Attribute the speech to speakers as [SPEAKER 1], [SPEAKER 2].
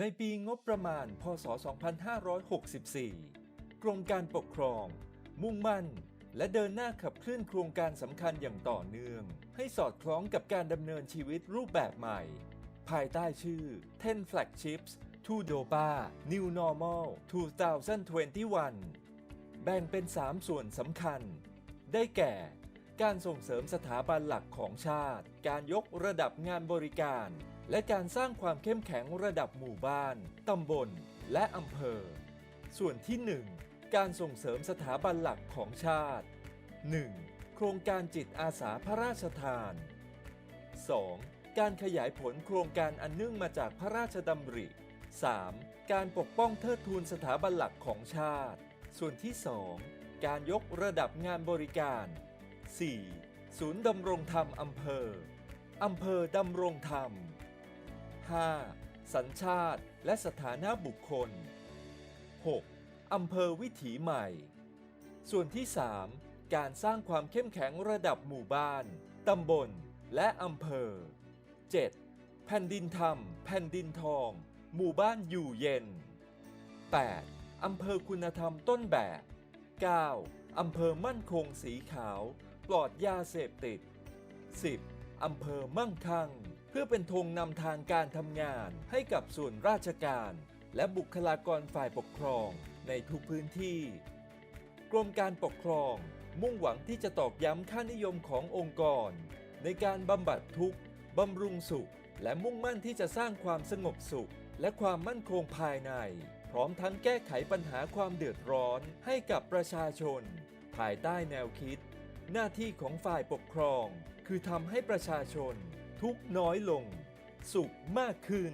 [SPEAKER 1] ในปีงบประมาณ พศ 2564 กรมการปกครอง มุ่งมั่น และเดินหน้าขับเคลื่อนโครงการสำคัญอย่างต่อเนื่อง ให้สอดคล้องกับการดำเนินชีวิตรูปแบบใหม่ ภายใต้ชื่อ 10 Flagships to DOPA New Normal 2021 แบ่งเป็น 3 ส่วนสำคัญ ได้แก่ การส่งเสริมสถาบันหลักของชาติ การยกระดับงานบริการ และการสร้างความเข้มแข็งระดับหมู่บ้าน ตำบล และอำเภอ ส่วนที่ 1 การส่งเสริมสถาบันหลักของชาติ 1. โครงการจิตอาสาพระราชทาน 2. การขยายผลโครงการอันเนื่องมาจากพระราชดำริ 3. การปกป้องเทิดทูนสถาบันหลักของชาติ ส่วนที่ 2 การยกระดับงานบริการ 4. ศูนย์ดำรงธรรมอำเภอ อำเภอดำรงธรรม 5. สัญชาติและสถานะบุคคล 6. อำเภอวิถีใหม่ ส่วนที่ 3 การสร้างความเข้มแข็งระดับหมู่บ้าน ตำบล และอำเภอ 7. แผ่นดินธรรม แผ่นดินทอง หมู่บ้านอยู่เย็น 8. อำเภอคุณธรรมต้นแบบ 9. อำเภอมั่นคงสีขาว ปลอดยาเสพติด 10. อำเภอมั่งคั่ง พื่อเป็นธงนำทางการทำงานให้กับส่วนราชการ และบุคลากรฝ่ายปกครองในทุกพื้นที่ กรมการปกครอง มุ่งหวังที่จะตอกย้ำค่านิยมขององค์กร ในการบำบัดทุกข์บำรุงสุข และมุ่งมั่นที่จะสร้างความสงบสุข และความมั่นคงภายใน พร้อมทั้งแก้ไขปัญหาความเดือดร้อนให้กับประชาชน ภายใต้แนวคิด หน้าที่ของฝ่ายปกครอง คือทำให้ประชาชน ทุกข์น้อยลง สุขมากขึ้น